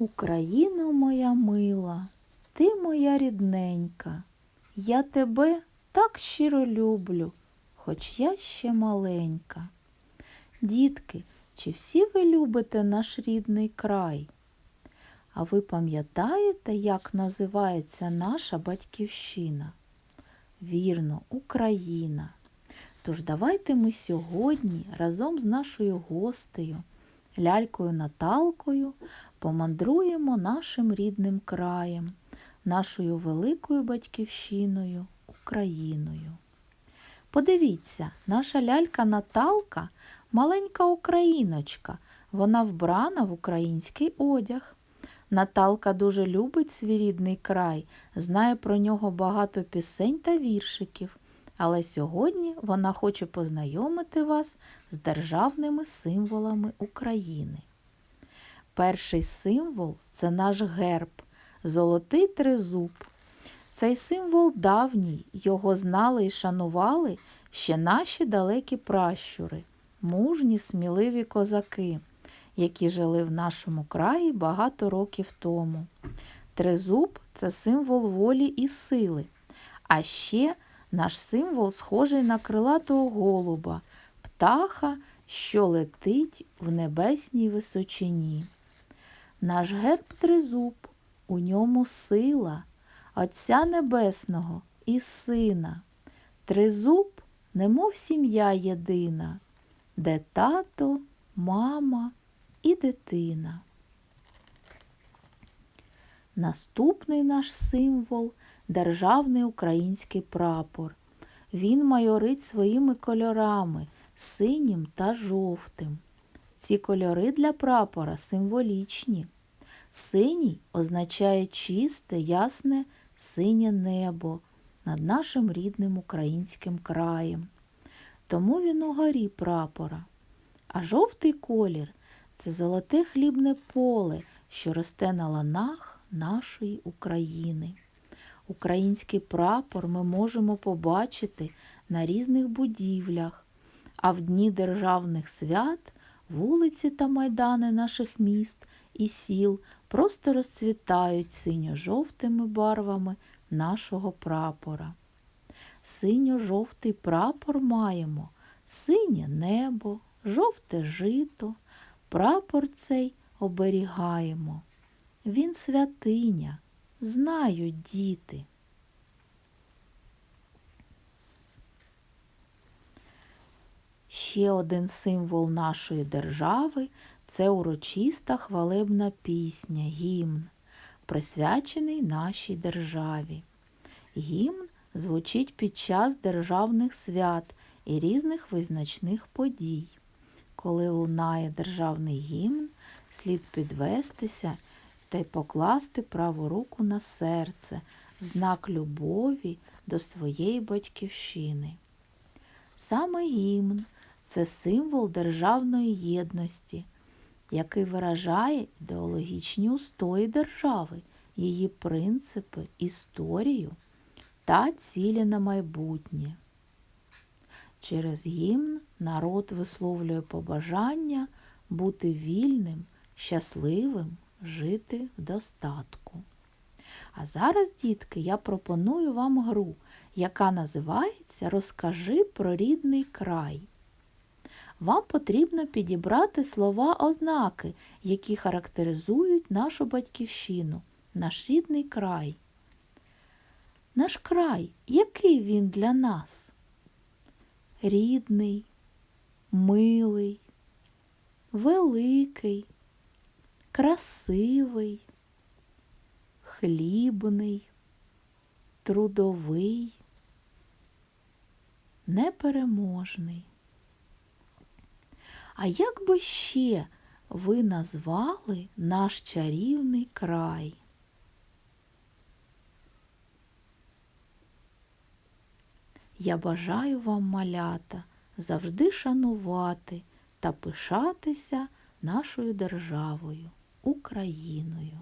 Україно моя мила, ти моя рідненька, я тебе так щиро люблю, хоч я ще маленька. Дітки, чи всі ви любите наш рідний край? А ви пам'ятаєте, як називається наша батьківщина? Вірно, Україна. Тож давайте ми сьогодні разом з нашою гостею, лялькою Наталкою, помандруємо нашим рідним краєм, нашою великою батьківщиною Україною. Подивіться, наша лялька Наталка маленька україночка, вона вбрана в український одяг. Наталка дуже любить свій рідний край, знає про нього багато пісень та віршиків. Але сьогодні вона хоче познайомити вас з державними символами України. Перший символ це наш герб, золотий тризуб. Цей символ давній, його знали і шанували ще наші далекі пращури, мужні, сміливі козаки, які жили в нашому краї багато років тому. Тризуб це символ волі і сили. А ще наш символ схожий на крилатого голуба, птаха, що летить в небесній височині. Наш герб тризуб, у ньому сила, Отця Небесного і Сина. Тризуб, немов сім'я єдина, де тато, мама і дитина. Наступний наш символ державний український прапор. Він майорить своїми кольорами синім та жовтим. Ці кольори для прапора символічні. Синій означає чисте, ясне синє небо над нашим рідним українським краєм. Тому він у горі прапора. А жовтий колір це золоте хлібне поле, що росте на ланах нашої України. Український прапор ми можемо побачити на різних будівлях, а в дні державних свят вулиці та майдани наших міст і сіл просто розцвітають синьо-жовтими барвами нашого прапора. Синьо-жовтий прапор маємо, синє небо, жовте жито, прапор цей оберігаємо. Він святиня, знають діти. Ще один символ нашої держави це урочиста хвалебна пісня, гімн, присвячений нашій державі. Гімн звучить під час державних свят і різних визначних подій. Коли лунає державний гімн, слід підвестися та й покласти праву руку на серце в знак любові до своєї батьківщини. Саме гімн це символ державної єдності, який виражає ідеологічні устої держави, її принципи, історію та цілі на майбутнє. Через гімн народ висловлює побажання бути вільним, щасливим, жити в достатку. А зараз, дітки, я пропоную вам гру, яка називається Розкажи про рідний край. Вам потрібно підібрати слова ознаки, які характеризують нашу батьківщину, наш рідний край. Наш край, який він для нас? Рідний, милий, великий, красивий, хлібний, трудовий, непереможний. А як би ще ви назвали наш чарівний край? Я бажаю вам, малята, завжди шанувати та пишатися нашою державою, Україною.